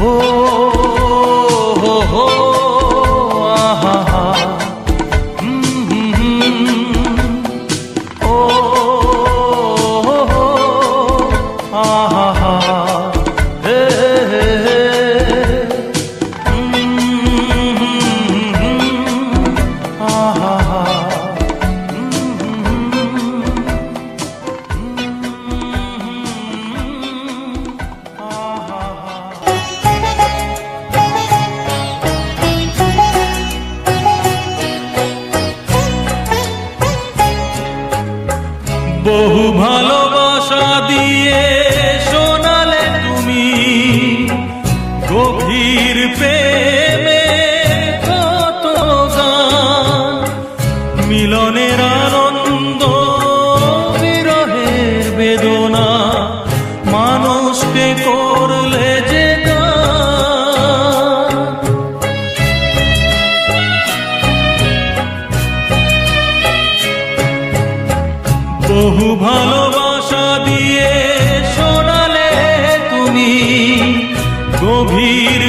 ও বহু ভালোবাসা দিয়ে শোনালে তুমি গভীর প্রেমে কত মিলনের আনন্দ বিরহের বেদনা মানুষকে করলে বহু ভালোবাসা দিয়ে শোনালে তুমি গভীর